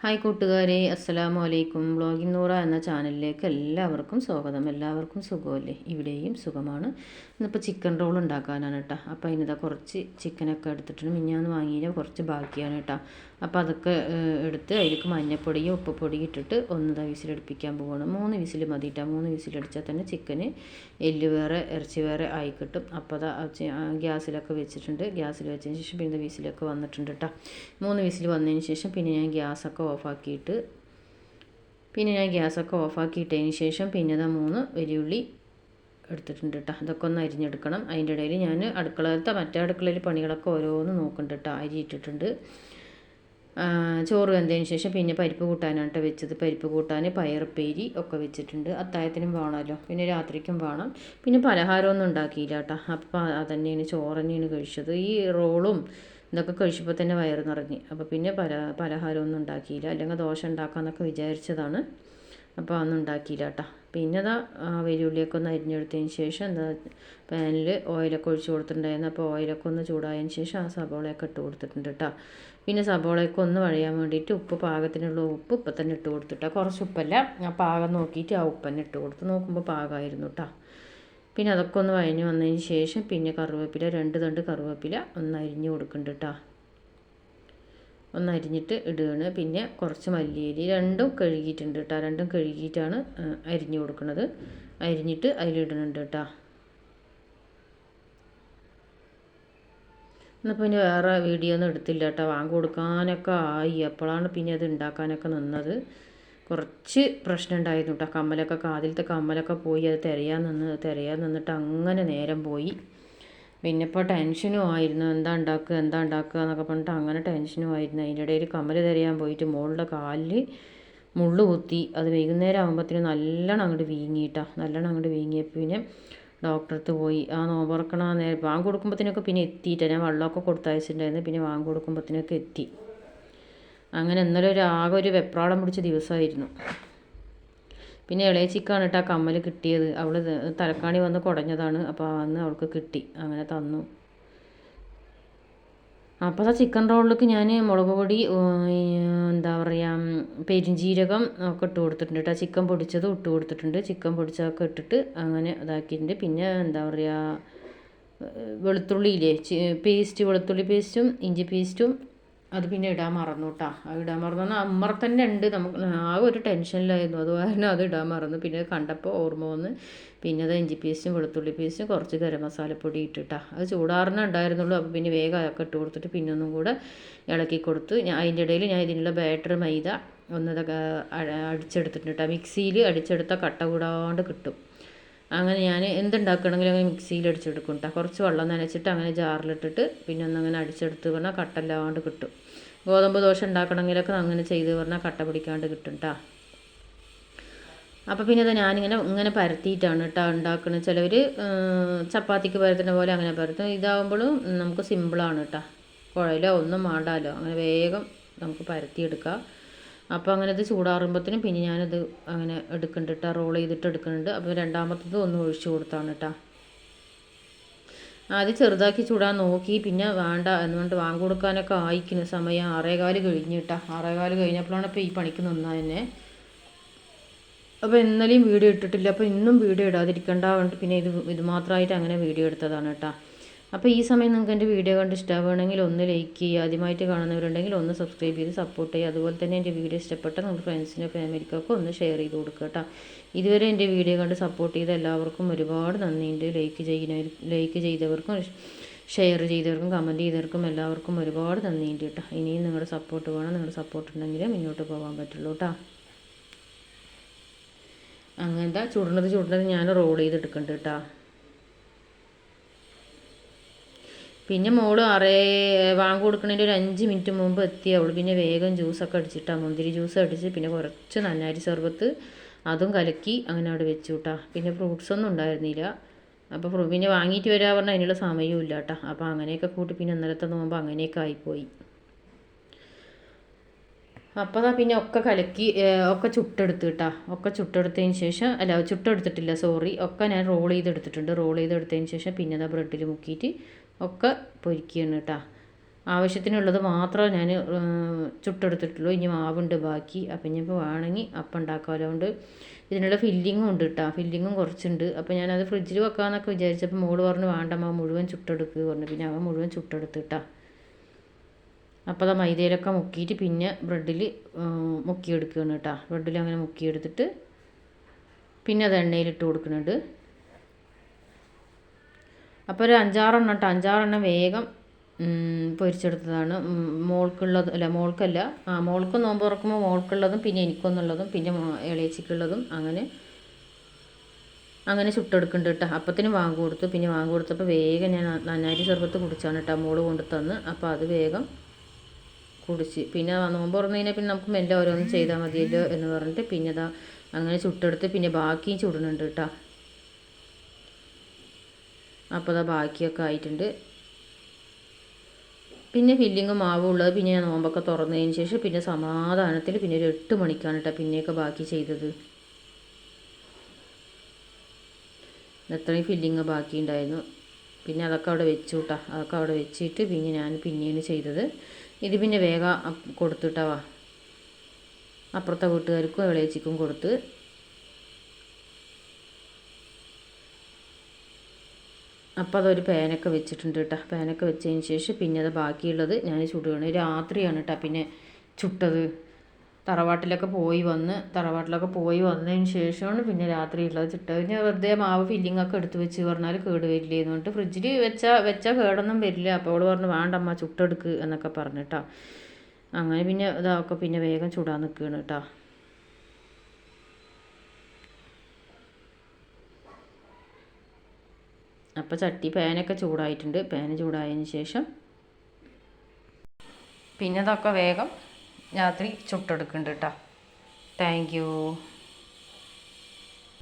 Hi കൂട്ടുകാരെ അസ്സലാമു അലൈക്കും. ബ്ലോഗിംഗ് നൂറ എന്ന ചാനലിലേക്ക് എല്ലാവർക്കും സ്വാഗതം. എല്ലാവർക്കും സുഖമല്ലേ? ഇവിടെയും സുഖമാണ്. ഇന്നിപ്പോൾ ചിക്കൻ റോൾ ഉണ്ടാക്കാനാണ് കേട്ടോ അപ്പോൾ അതിനിതാ കുറച്ച് ചിക്കനൊക്കെ എടുത്തിട്ടുണ്ട്. മിഞ്ഞാന്ന് വാങ്ങിയാൽ കുറച്ച് ബാക്കിയാണ് കേട്ടോ അപ്പോൾ അതൊക്കെ എടുത്ത് അതിലേക്ക് മഞ്ഞപ്പൊടിയും ഉപ്പുപൊടിയും ഇട്ടിട്ട് ഒന്ന് വിസിലടുപ്പിക്കാൻ പോവുകയാണ് മൂന്ന് വിസിൽ മതി കേട്ടോ മൂന്ന് വിസിലടിച്ചാൽ തന്നെ ചിക്കന് എല്ല് വേറെ ഇറച്ചി വേറെ ആയി കിട്ടും. അപ്പോൾ അതാ ഗ്യാസിലൊക്കെ വെച്ചിട്ടുണ്ട്. ഗ്യാസിൽ വെച്ചതിന് ശേഷം പിന്നെ വിസിലൊക്കെ വന്നിട്ടുണ്ട് കേട്ടോ മൂന്ന് വിസിൽ വന്നതിന് ശേഷം പിന്നെ ഞാൻ ഗ്യാസൊക്കെ ഓഫാക്കിയിട്ട് പിന്നെ ഞാൻ ഗ്യാസൊക്കെ ഓഫാക്കിയിട്ടതിന് ശേഷം പിന്നെ അതാ മൂന്ന് വലിയുള്ളി എടുത്തിട്ടുണ്ട് കേട്ടോ അതൊക്കെ ഒന്ന് അരിഞ്ഞെടുക്കണം. അതിന്റെ ഇടയിൽ ഞാൻ അടുക്കളത്തെ മറ്റേ അടുക്കളയിൽ പണികളൊക്കെ ഓരോന്ന് നോക്കുന്നുണ്ട് കേട്ടോ അരി ഇട്ടിട്ടുണ്ട്. ചോറ് വെന്തതിന് ശേഷം പിന്നെ പരിപ്പ് കൂട്ടാനായിട്ട് വെച്ചത്. പരിപ്പ് കൂട്ടാൻ പയറുപ്പേരി ഒക്കെ വെച്ചിട്ടുണ്ട്. അത്തായത്തിനും വേണമല്ലോ. പിന്നെ രാത്രിക്കും വേണം. പിന്നെ പലഹാരമൊന്നും ഉണ്ടാക്കിയില്ല കേട്ടോ അപ്പോൾ അതന്നെയാണ് ചോറ് തന്നെയാണ് കഴിച്ചത്. ഈ റോളും ഇതൊക്കെ കഴിച്ചപ്പോൾ തന്നെ വയറ് നിറഞ്ഞ്. അപ്പോൾ പിന്നെ പല പലഹാരമൊന്നും ഉണ്ടാക്കിയില്ല. അല്ലെങ്കിൽ ദോശ ഉണ്ടാക്കാമെന്നൊക്കെ വിചാരിച്ചതാണ്. അപ്പോൾ അതൊന്നും ഉണ്ടാക്കിയില്ല കേട്ടോ പിന്നെ അതാ വെല്ലുള്ളിയൊക്കെ ഒന്ന് അരിഞ്ഞെടുത്തതിന് ശേഷം എന്താ പാനിൽ ഓയിലൊക്കെ ഒഴിച്ച് കൊടുത്തിട്ടുണ്ടായിരുന്നു. അപ്പോൾ ഓയിലൊക്കെ ഒന്ന് ചൂടായതിന് ശേഷം ആ സബോളയൊക്കെ ഇട്ട് കൊടുത്തിട്ടുണ്ട് കേട്ടോ പിന്നെ സബോളയൊക്കെ ഒന്ന് വഴിയാൻ വേണ്ടിയിട്ട് ഉപ്പ് പാകത്തിനുള്ള ഉപ്പ് ഇപ്പം തന്നെ ഇട്ട് കൊടുത്തിട്ടാ കുറച്ച് ഉപ്പല്ല. ആ പാകം നോക്കിയിട്ട് ആ ഉപ്പ് തന്നെ ഇട്ട് കൊടുത്ത്. നോക്കുമ്പോൾ പാകമായിരുന്നു കേട്ടോ പിന്നെ അതൊക്കെ ഒന്ന് വഴഞ്ഞ് വന്നതിന് ശേഷം പിന്നെ കറുവേപ്പില രണ്ട് തണ്ട് കറുവേപ്പില ഒന്ന് അരിഞ്ഞ് കൊടുക്കുന്നുണ്ട് കേട്ടോ ഒന്ന് അരിഞ്ഞിട്ട് ഇടുകയാണ്. പിന്നെ കുറച്ച് മല്ലിയരി രണ്ടും കഴുകിയിട്ടുണ്ട് കേട്ടോ. രണ്ടും കഴുകിയിട്ടാണ് അരിഞ്ഞു കൊടുക്കുന്നത്. അരിഞ്ഞിട്ട് അതിലിടുന്നുണ്ട് കേട്ടോ. എന്നാൽ പിന്നെ വേറെ വീഡിയോ ഒന്നും എടുത്തില്ല കേട്ടോ. വാങ്ങി കൊടുക്കാനൊക്കെ ആയി. അപ്പോഴാണ് പിന്നെ അത് ഉണ്ടാക്കാനൊക്കെ നിന്നത്. കുറച്ച് പ്രശ്നം ഉണ്ടായിരുന്നു കേട്ടോ. കമ്മലൊക്കെ കാതിലത്തെ കമ്മലൊക്കെ പോയി. അത് തിരയാൻ നിന്ന് തിരയാൻ നിന്നിട്ട് അങ്ങനെ നേരം പോയി. പിന്നെ ഇപ്പോൾ ടെൻഷനും ആയിരുന്നു. എന്താ ഉണ്ടാക്കുക എന്താ ഉണ്ടാക്കുക എന്നൊക്കെ പറഞ്ഞിട്ട് അങ്ങനെ ടെൻഷനും ആയിരുന്നു. അതിന്റെ ഇടയിൽ കമ്മൽ തിരയാൻ പോയിട്ട് മോളുടെ കാലിൽ മുള്ള് കുത്തി. അത് വൈകുന്നേരം ആകുമ്പോഴത്തേനും നല്ലോണം അങ്ങോട്ട് വീങ്ങിയിട്ടാ. നല്ലോണം അങ്ങോട്ട് വീങ്ങിയപ്പോൾ പിന്നെ ഡോക്ടറടുത്ത് പോയി. ആ നോമ്പറക്കണ നേരം വാങ്ങി കൊടുക്കുമ്പോഴത്തേനൊക്കെ പിന്നെ എത്തിയിട്ടാണ് ഞാൻ വെള്ളമൊക്കെ കൊടുത്തയച്ചിട്ടുണ്ടായിരുന്നു പിന്നെ വാങ്ങി കൊടുക്കുമ്പോഴത്തേനൊക്കെ എത്തി. അങ്ങനെ ഇന്നലെ ഒരു ആകെ ഒരു വെപ്രാളം പിടിച്ച ദിവസമായിരുന്നു. പിന്നെ ഇളയച്ചിക്കാണ് കേട്ടോ ആ കമ്മൽ കിട്ടിയത് അവൾ തലക്കാണി വന്ന് കുടഞ്ഞതാണ്. അപ്പോൾ അന്ന് അവൾക്ക് കിട്ടി. അങ്ങനെ തന്നു. അപ്പോൾ ആ ചിക്കൻ റോളിലേക്ക് ഞാൻ മുളക് പൊടി എന്താ പറയുക പെരിഞ്ജീരകം ഒക്കെ ഇട്ട് കൊടുത്തിട്ടുണ്ട് കേട്ടോ ചിക്കൻ പൊടിച്ചതും ഇട്ട് കൊടുത്തിട്ടുണ്ട്. ചിക്കൻ പൊടിച്ചതൊക്കെ ഇട്ടിട്ട് അങ്ങനെ ഇതാക്കിയിട്ടുണ്ട്. പിന്നെ എന്താ പറയുക വെളുത്തുള്ളിയില്ലേ പേസ്റ്റ് വെളുത്തുള്ളി പേസ്റ്റും ഇഞ്ചി പേസ്റ്റും അത് പിന്നെ ഇടാൻ മറന്നു കേട്ടോ അത് ഇടാൻ മറന്നു. അമ്മറ തന്നെ ഉണ്ട്. നമുക്ക് ആ ഒരു ടെൻഷനിലായിരുന്നു. അത് കാരണം അത് ഇടാൻ മറന്നു. പിന്നെ കണ്ടപ്പോൾ ഓർമ്മ വന്ന് പിന്നെ അത് ഇഞ്ചി പേസ്റ്റും വെളുത്തുള്ളി പേസ്റ്റും കുറച്ച് ഗരം മസാലപ്പൊടി ഇട്ടിട്ടാ. അത് ചൂടാറിനെ ഉണ്ടായിരുന്നുള്ളൂ. അപ്പോൾ പിന്നെ വേഗം അതൊക്കെ ഇട്ട് കൊടുത്തിട്ട് പിന്നെ ഒന്നും കൂടെ ഇളക്കി കൊടുത്ത്. ഞാൻ അതിന്റെ ഇടയിൽ ഞാൻ ഇതിനുള്ള ബാറ്റർ മൈദ ഒന്നതൊക്കെ അടിച്ചെടുത്തിട്ടുണ്ട് കേട്ടോ മിക്സിയിൽ അടിച്ചെടുത്ത കട്ട കൂടാണ്ട് കിട്ടും. അങ്ങനെ ഞാൻ എന്തുണ്ടാക്കണമെങ്കിലും അങ്ങനെ മിക്സിയിൽ അടിച്ചെടുക്കും കേട്ടോ കുറച്ച് വെള്ളം നനച്ചിട്ട് അങ്ങനെ ജാറിലിട്ടിട്ട് പിന്നെ ഒന്നങ്ങനെ അടിച്ചെടുത്ത് പറഞ്ഞാൽ കട്ടല്ലാണ്ട് കിട്ടും. ഗോതമ്പ് ദോശ ഉണ്ടാക്കണമെങ്കിലൊക്കെ അങ്ങനെ ചെയ്ത് പറഞ്ഞാൽ കട്ട പിടിക്കാണ്ട് കിട്ടും കേട്ടോ അപ്പോൾ പിന്നെ അത് ഞാനിങ്ങനെ ഇങ്ങനെ പരത്തിയിട്ടാണ് കേട്ടോ ഉണ്ടാക്കുന്നത് ചിലവർ ചപ്പാത്തിക്ക് പരത്തുന്ന പോലെ അങ്ങനെ പരത്തും. ഇതാകുമ്പോഴും നമുക്ക് സിമ്പിളാണ് കേട്ടോ കുഴലോ ഒന്നും വേണ്ടാലോ അങ്ങനെ വേഗം നമുക്ക് പരത്തിയെടുക്കാം. അപ്പോൾ അങ്ങനെ ഇത് ചൂടാറുമ്പോഴത്തേനും പിന്നെ ഞാനത് അങ്ങനെ എടുക്കുന്നുണ്ട് കേട്ടോ റോൾ ചെയ്തിട്ട് എടുക്കുന്നുണ്ട് അപ്പോൾ രണ്ടാമത്തത് ഒന്ന് ഒഴിച്ചു കൊടുത്താണ് കേട്ടോ ആദ്യം ചെറുതാക്കി ചൂടാൻ നോക്കി പിന്നെ വേണ്ട എന്നുകൊണ്ട് വാങ്ങി കൊടുക്കാനൊക്കെ ആയിക്കുന്ന സമയം ആറേകാൽ കഴിഞ്ഞിട്ടാ ആറേകാൽ കഴിഞ്ഞപ്പോഴാണ് ഇപ്പോൾ ഈ പണിക്ക് നിന്നാ തന്നെ അപ്പോൾ ഇന്നലെയും വീഡിയോ ഇട്ടിട്ടില്ല. അപ്പോൾ ഇന്നും വീഡിയോ ഇടാതിരിക്കണ്ട പിന്നെ ഇത് ഇത് മാത്രമായിട്ട് അങ്ങനെ വീഡിയോ എടുത്തതാണ് കേട്ടോ അപ്പോൾ ഈ സമയം നിങ്ങൾക്ക് എന്റെ വീഡിയോ കണ്ട് ഇഷ്ടമാവുകയാണെങ്കിൽ ഒന്ന് ലൈക്ക് ചെയ്യുക. ആദ്യമായിട്ട് കാണുന്നവരുണ്ടെങ്കിൽ ഒന്ന് സബ്സ്ക്രൈബ് ചെയ്ത് സപ്പോർട്ട് ചെയ്യുക. അതുപോലെ തന്നെ എന്റെ വീഡിയോ ഇഷ്ടപ്പെട്ട നമ്മുടെ ഫ്രണ്ട്സിനും ഫാമിലിക്കൊക്കെ ഒന്ന് ഷെയർ ചെയ്ത് കൊടുക്കുക കേട്ടോ. ഇതുവരെ എന്റെ വീഡിയോ കണ്ട് സപ്പോർട്ട് ചെയ്ത എല്ലാവർക്കും ഒരുപാട് നന്ദിയുണ്ട്. ലൈക്ക് ചെയ്യുന്ന ലൈക്ക് ചെയ്തവർക്കും ഷെയർ ചെയ്തവർക്കും കമന്റ് ചെയ്തവർക്കും എല്ലാവർക്കും ഒരുപാട് നന്ദിയുണ്ട് കേട്ടോ. ഇനിയും നിങ്ങളുടെ സപ്പോർട്ട് വേണം. നിങ്ങളുടെ സപ്പോർട്ട് ഉണ്ടെങ്കിലേ മുന്നോട്ട് പോകാൻ പറ്റുള്ളൂ കേട്ടോ. അങ്ങനത്തെ ചുടുന്നത് ചുടുന്നത് ഞാൻ റോൾ ചെയ്തെടുക്കുന്നുണ്ട് കേട്ടോ. പിന്നെ മോൾ അറേ വാങ്ങി കൊടുക്കുന്നതിന്റെ ഒരു അഞ്ച് മിനിറ്റ് മുമ്പ് എത്തി. അവൾ പിന്നെ വേഗം ജ്യൂസൊക്കെ അടിച്ചിട്ടാ മുന്തിരി ജ്യൂസ് അടിച്ച് പിന്നെ കുറച്ച് നന്നാരി സർബത്ത് അതും കലക്കി അങ്ങനെ അവിടെ വെച്ചു കേട്ടാ പിന്നെ ഫ്രൂട്ട്സ് ഒന്നും ഉണ്ടായിരുന്നില്ല. അപ്പോൾ പിന്നെ വാങ്ങിയിട്ട് വരാൻ പറഞ്ഞാൽ അതിനുള്ള സമയവും ഇല്ല കേട്ടോ അപ്പോൾ അങ്ങനെയൊക്കെ കൂട്ടി പിന്നെ ഇന്നലത്തെ നോമ്പോൾ അങ്ങനെയൊക്കെ ആയിപ്പോയി. അപ്പോൾ അതാ പിന്നെ ഒക്കെ കലക്കി ഒക്കെ ചുട്ടെടുത്ത് കേട്ടാ ഒക്കെ ചുട്ടെടുത്തതിന് ശേഷം അല്ല ചുട്ടെടുത്തിട്ടില്ല സോറി ഒക്കെ ഞാൻ റോൾ ചെയ്തെടുത്തിട്ടുണ്ട്. റോൾ ചെയ്തെടുത്തതിന് ശേഷം പിന്നെ അതാ ബ്രെഡിൽ മുക്കിയിട്ട് ഒക്കെ പൊരിക്കുകയാണ് കേട്ടോ. ആവശ്യത്തിനുള്ളത് മാത്രമേ ഞാൻ ചുട്ടെടുത്തിട്ടുള്ളൂ. ഇനി മാവുണ്ട് ബാക്കി. അപ്പം ഇനിയിപ്പോൾ വേണമെങ്കിൽ അപ്പം ഉണ്ടാക്കാമല്ലോ. കൊണ്ട് ഇതിനുള്ള ഫില്ലിങ്ങും ഉണ്ട് കേട്ടോ. ഫില്ലിങ്ങും കുറച്ചുണ്ട്. അപ്പോൾ ഞാനത് ഫ്രിഡ്ജിൽ വെക്കാമെന്നൊക്കെ വിചാരിച്ചപ്പോൾ മോൾ പറഞ്ഞു മാവ് മുഴുവൻ ചുട്ടെടുക്കുക പറഞ്ഞു. പിന്നെ അവൻ മുഴുവൻ ചുട്ടെടുത്തിട്ടാ അപ്പോൾ അത് മൈദയിലൊക്കെ മുക്കിയിട്ട് പിന്നെ ബ്രെഡിൽ മുക്കിയെടുക്കുകയാണ് കേട്ടോ. ബ്രെഡിൽ അങ്ങനെ മുക്കിയെടുത്തിട്ട് പിന്നെ അത് എണ്ണയിലിട്ട് കൊടുക്കുന്നുണ്ട്. അപ്പോൾ ഒരു അഞ്ചാറെണ്ണം കേട്ടോ അഞ്ചാറെണ്ണം വേഗം പൊരിച്ചെടുത്തതാണ്. മോൾക്കുള്ളത് അല്ല മോൾക്കല്ല. ആ മോൾക്ക് നോമ്പ് തുറക്കുമ്പോൾ മോൾക്കുള്ളതും പിന്നെ എനിക്കൊന്നുള്ളതും പിന്നെ ഇളയച്ചിക്കുള്ളതും അങ്ങനെ അങ്ങനെ ചുട്ടെടുക്കുന്നുണ്ട് കേട്ടോ അപ്പത്തിന് വാങ്ങി കൊടുത്തു. പിന്നെ വാങ്ങി കൊടുത്തപ്പോൾ വേഗം ഞാൻ നന്നാരി ചെറുപ്പത്ത് കുടിച്ചാണ് കേട്ടോ മോൾ കൊണ്ട് തന്ന്. അപ്പോൾ അത് വേഗം കുടിച്ച്. പിന്നെ നോമ്പ് തുറന്നു കഴിഞ്ഞാൽ പിന്നെ നമുക്ക് മെല്ലെ ഓരോന്നും ചെയ്താൽ മതിയല്ലോ എന്ന് പറഞ്ഞിട്ട് പിന്നെ അതാ അങ്ങനെ ചുട്ടെടുത്ത് പിന്നെ ബാക്കിയും ചുടുന്നുണ്ട് കേട്ടോ അപ്പോൾ അതാ ബാക്കിയൊക്കെ ആയിട്ടുണ്ട്. പിന്നെ ഫില്ലിങ് മാവുള്ളത് പിന്നെ ഞാൻ നോമ്പൊക്കെ തുറന്നതിന് ശേഷം പിന്നെ സമാധാനത്തിൽ പിന്നെ ഒരു എട്ട് മണിക്കാണ് കേട്ടോ പിന്നെയൊക്കെ ബാക്കി ചെയ്തത്. എത്രയും ഫില്ലിങ് ബാക്കി ഉണ്ടായിരുന്നു. പിന്നെ അതൊക്കെ അവിടെ വെച്ചു കേട്ടോ അതൊക്കെ അവിടെ വെച്ചിട്ട് പിന്നെ ഞാൻ പിന്നെയാണ് ചെയ്തത്. ഇത് പിന്നെ വേഗം കൊടുത്തുട്ടാവാ അപ്പുറത്തെ വീട്ടുകാർക്കും ഇളയച്ചിക്കും കൊടുത്ത് അപ്പോൾ അതൊരു പാനൊക്കെ വെച്ചിട്ടുണ്ട് കേട്ടോ പാനൊക്കെ വെച്ചതിന് ശേഷം പിന്നെ അത് ബാക്കിയുള്ളത് ഞാൻ ചുടുകയാണ് രാത്രിയാണ് കേട്ടോ പിന്നെ ചുട്ടത്. തറവാട്ടിലൊക്കെ പോയി വന്ന് തറവാട്ടിലൊക്കെ പോയി വന്നതിന് ശേഷമാണ് പിന്നെ രാത്രിയുള്ളത് ചുട്ടത്. ഞാൻ വെറുതെ മാവ് ഫില്ലിംഗ് ഒക്കെ എടുത്ത് വെച്ച് പറഞ്ഞാൽ കേട് വരില്ലേ എന്ന് പറഞ്ഞിട്ട് ഫ്രിഡ്ജിൽ വെച്ചാൽ വെച്ചാൽ കേടൊന്നും വരില്ല. അപ്പോൾ അവൾ പറഞ്ഞു വേണ്ടമ്മ ചുട്ടെടുക്ക് എന്നൊക്കെ പറഞ്ഞിട്ടാ അങ്ങനെ പിന്നെ ഇതൊക്കെ പിന്നെ വേഗം ചുടാൻ നിൽക്കുകയാണ് കേട്ടോ അപ്പോൾ ചട്ടി പാനൊക്കെ ചൂടായിട്ടുണ്ട്. പാന് ചൂടായതിന് ശേഷം പിന്നെ ഇതൊക്കെ വേഗം രാത്രി ചുട്ടെടുക്കുന്നുണ്ട് കേട്ടോ താങ്ക്